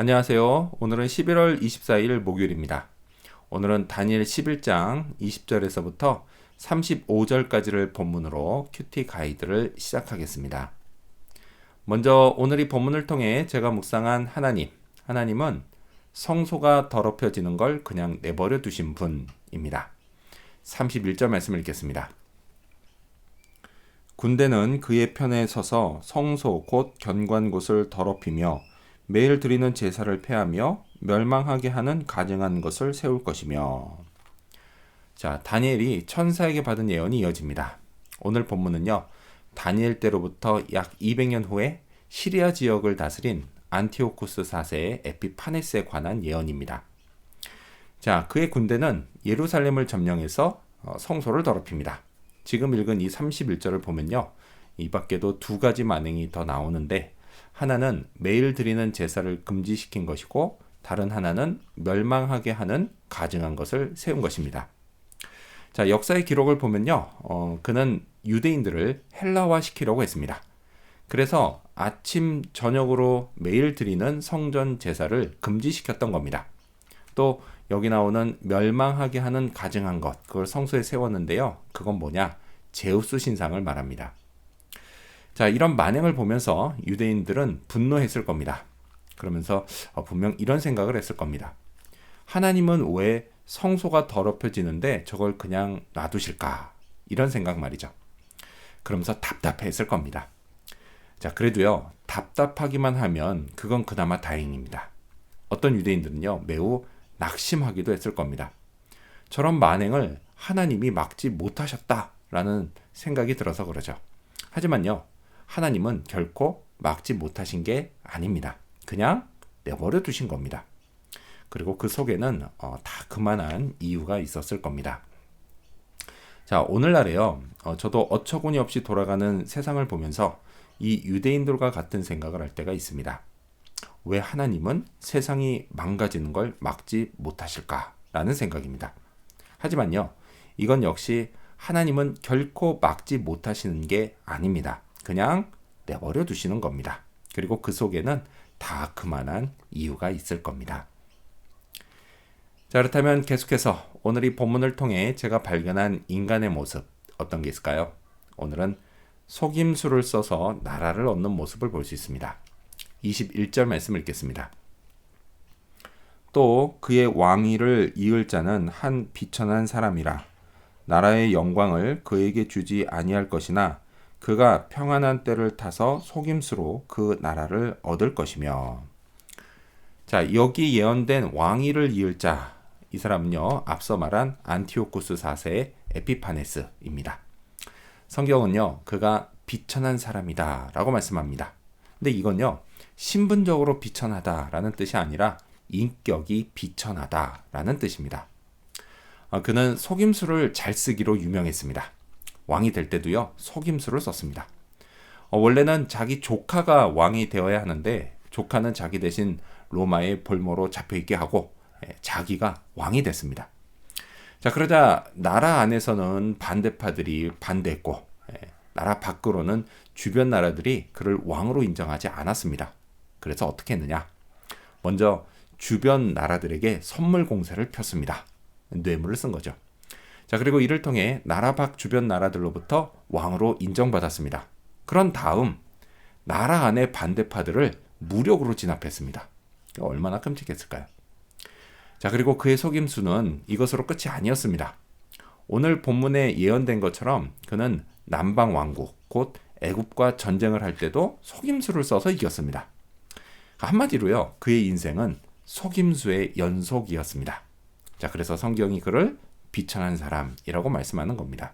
안녕하세요. 오늘은 11월 24일 목요일입니다. 오늘은 다니엘 11장 20절에서부터 35절까지를 본문으로 큐티 가이드를 시작하겠습니다. 먼저 오늘 이 본문을 통해 제가 묵상한 하나님, 하나님은 성소가 더럽혀지는 걸 그냥 내버려 두신 분입니다. 31절 말씀을 읽겠습니다. 군대는 그의 편에 서서 성소 곧 견관 곳을 더럽히며 매일 드리는 제사를 폐하며 멸망하게 하는 가증한 것을 세울 것이며 자 다니엘이 천사에게 받은 예언이 이어집니다. 오늘 본문은요 다니엘 때로부터 약 200년 후에 시리아 지역을 다스린 안티오쿠스 4세의 에피파네스에 관한 예언입니다. 자 그의 군대는 예루살렘을 점령해서 어, 성소를 더럽힙니다. 지금 읽은 이 31절을 보면요. 이 밖에도 두 가지 만행이 더 나오는데 하나는 매일 드리는 제사를 금지시킨 것이고 다른 하나는 멸망하게 하는 가증한 것을 세운 것입니다. 자, 역사의 기록을 보면요. 어, 그는 유대인들을 헬라화 시키려고 했습니다. 그래서 아침, 저녁으로 매일 드리는 성전 제사를 금지시켰던 겁니다. 또 여기 나오는 멸망하게 하는 가증한 것, 그걸 성소에 세웠는데요. 그건 뭐냐? 제우스 신상을 말합니다. 자, 이런 만행을 보면서 유대인들은 분노했을 겁니다. 그러면서 어, 분명 이런 생각을 했을 겁니다. 하나님은 왜 성소가 더럽혀지는데 저걸 그냥 놔두실까? 이런 생각 말이죠. 그러면서 답답했을 겁니다. 자, 그래도요, 답답하기만 하면 그건 그나마 다행입니다. 어떤 유대인들은요, 매우 낙심하기도 했을 겁니다. 저런 만행을 하나님이 막지 못하셨다라는 생각이 들어서 그러죠. 하지만요, 하나님은 결코 막지 못하신 게 아닙니다. 그냥 내버려 두신 겁니다. 그리고 그 속에는 어, 다 그만한 이유가 있었을 겁니다. 자, 오늘날에요. 어, 저도 어처구니 없이 돌아가는 세상을 보면서 이 유대인들과 같은 생각을 할 때가 있습니다. 왜 하나님은 세상이 망가지는 걸 막지 못하실까라는 생각입니다. 하지만요, 이건 역시 하나님은 결코 막지 못하시는 게 아닙니다. 그냥 내버려 두시는 겁니다. 그리고 그 속에는 다 그만한 이유가 있을 겁니다. 자, 그렇다면 계속해서 오늘 이 본문을 통해 제가 발견한 인간의 모습 어떤 게 있을까요? 오늘은 속임수를 써서 나라를 얻는 모습을 볼 수 있습니다. 21절 말씀을 읽겠습니다. 또 그의 왕위를 이을 자는 한 비천한 사람이라 나라의 영광을 그에게 주지 아니할 것이나 그가 평안한 때를 타서 속임수로 그 나라를 얻을 것이며 자 여기 예언된 왕위를 이을 자 이 사람은요 앞서 말한 안티오쿠스 4세의 에피파네스입니다. 성경은요 그가 비천한 사람이다 라고 말씀합니다. 근데 이건요 신분적으로 비천하다라는 뜻이 아니라 인격이 비천하다라는 뜻입니다. 어, 그는 속임수를 잘 쓰기로 유명했습니다. 왕이 될 때도요, 속임수를 썼습니다. 어, 원래는 자기 조카가 왕이 되어야 하는데, 조카는 자기 대신 로마의 볼모로 잡혀있게 하고, 예, 자기가 왕이 됐습니다. 자, 그러자 나라 안에서는 반대파들이 반대했고, 예, 나라 밖으로는 주변 나라들이 그를 왕으로 인정하지 않았습니다. 그래서 어떻게 했느냐? 먼저 주변 나라들에게 선물 공세를 폈습니다. 뇌물을 쓴 거죠. 자, 그리고 이를 통해 나라 밖 주변 나라들로부터 왕으로 인정받았습니다. 그런 다음 나라 안의 반대파들을 무력으로 진압했습니다. 얼마나 끔찍했을까요? 자, 그리고 그의 속임수는 이것으로 끝이 아니었습니다. 오늘 본문에 예언된 것처럼 그는 남방 왕국, 곧 애굽과 전쟁을 할 때도 속임수를 써서 이겼습니다. 한마디로요, 그의 인생은 속임수의 연속이었습니다. 자, 그래서 성경이 그를 비천한 사람이라고 말씀하는 겁니다.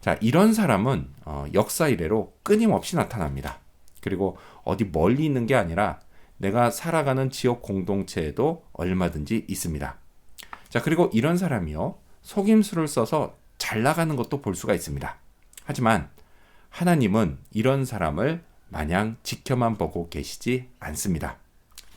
자, 이런 사람은 어, 역사 이래로 끊임없이 나타납니다. 그리고 어디 멀리 있는 게 아니라 내가 살아가는 지역 공동체에도 얼마든지 있습니다. 자, 그리고 이런 사람이요. 속임수를 써서 잘 나가는 것도 볼 수가 있습니다. 하지만 하나님은 이런 사람을 마냥 지켜만 보고 계시지 않습니다.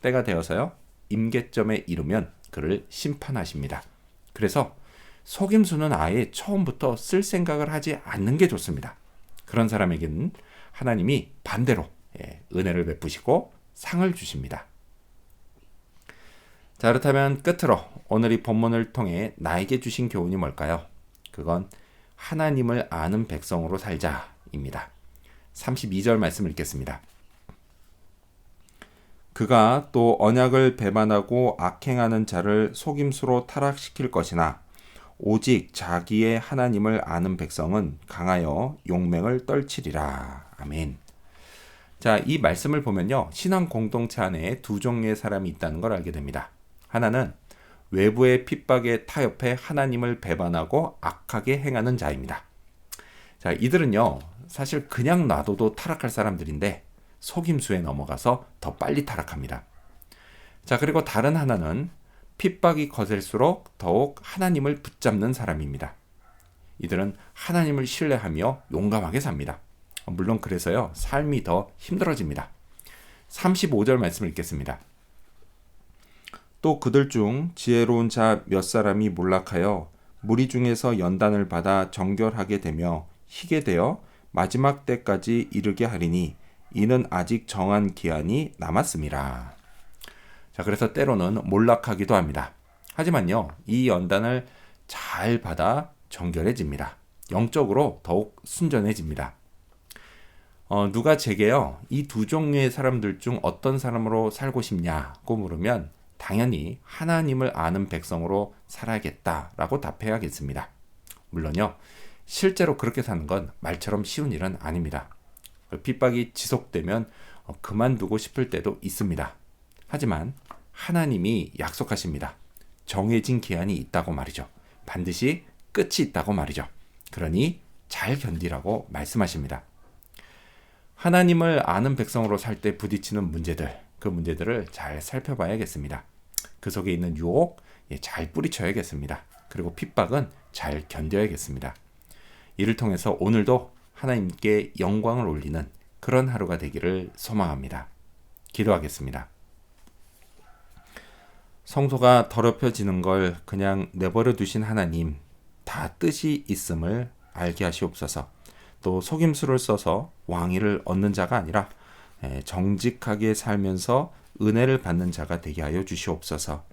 때가 되어서요. 임계점에 이르면 그를 심판하십니다. 그래서 속임수는 아예 처음부터 쓸 생각을 하지 않는 게 좋습니다. 그런 사람에게는 하나님이 반대로 예, 은혜를 베푸시고 상을 주십니다. 자, 그렇다면 끝으로 오늘 이 본문을 통해 나에게 주신 교훈이 뭘까요? 그건 하나님을 아는 백성으로 살자입니다. 32절 말씀 읽겠습니다. 그가 또 언약을 배반하고 악행하는 자를 속임수로 타락시킬 것이나 오직 자기의 하나님을 아는 백성은 강하여 용맹을 떨치리라. 아멘. 자, 이 말씀을 보면요. 신앙 공동체 안에 두 종류의 사람이 있다는 걸 알게 됩니다. 하나는 외부의 핍박에 타협해 하나님을 배반하고 악하게 행하는 자입니다. 자, 이들은요. 사실 그냥 놔둬도 타락할 사람들인데 속임수에 넘어가서 더 빨리 타락합니다. 자, 그리고 다른 하나는 핍박이 거셀수록 더욱 하나님을 붙잡는 사람입니다. 이들은 하나님을 신뢰하며 용감하게 삽니다. 물론 그래서요, 삶이 더 힘들어집니다. 35절 말씀 읽겠습니다. 또 그들 중 지혜로운 자 몇 사람이 몰락하여 무리 중에서 연단을 받아 정결하게 되며 희게 되어 마지막 때까지 이르게 하리니 이는 아직 정한 기한이 남았습니다. 자, 그래서 때로는 몰락하기도 합니다. 하지만요, 이 연단을 잘 받아 정결해집니다. 영적으로 더욱 순전해집니다. 어, 누가 제게요, 이 두 종류의 사람들 중 어떤 사람으로 살고 싶냐고 물으면 당연히 하나님을 아는 백성으로 살아야겠다라고 답해야겠습니다. 물론요, 실제로 그렇게 사는 건 말처럼 쉬운 일은 아닙니다. 핍박이 지속되면 어, 그만두고 싶을 때도 있습니다. 하지만 하나님이 약속하십니다. 정해진 기한이 있다고 말이죠. 반드시 끝이 있다고 말이죠. 그러니 잘 견디라고 말씀하십니다. 하나님을 아는 백성으로 살 때 부딪히는 문제들, 그 문제들을 잘 살펴봐야겠습니다. 그 속에 있는 유혹 예, 잘 뿌리쳐야겠습니다. 그리고 핍박은 잘 견뎌야겠습니다. 이를 통해서 오늘도 하나님께 영광을 올리는 그런 하루가 되기를 소망합니다. 기도하겠습니다. 성소가 더럽혀지는 걸 그냥 내버려 두신 하나님, 다 뜻이 있음을 알게 하시옵소서. 또 속임수를 써서 왕위를 얻는 자가 아니라 정직하게 살면서 은혜를 받는 자가 되게 하여 주시옵소서.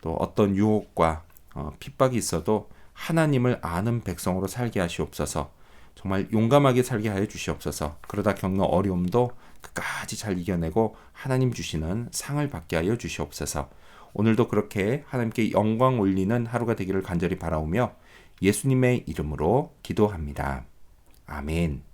또 어떤 유혹과 어, 핍박이 있어도 하나님을 아는 백성으로 살게 하시옵소서. 정말 용감하게 살게 하여 주시옵소서. 그러다 겪는 어려움도 끝까지 잘 이겨내고 하나님 주시는 상을 받게 하여 주시옵소서. 오늘도 그렇게 하나님께 영광 올리는 하루가 되기를 간절히 바라오며 예수님의 이름으로 기도합니다. 아멘.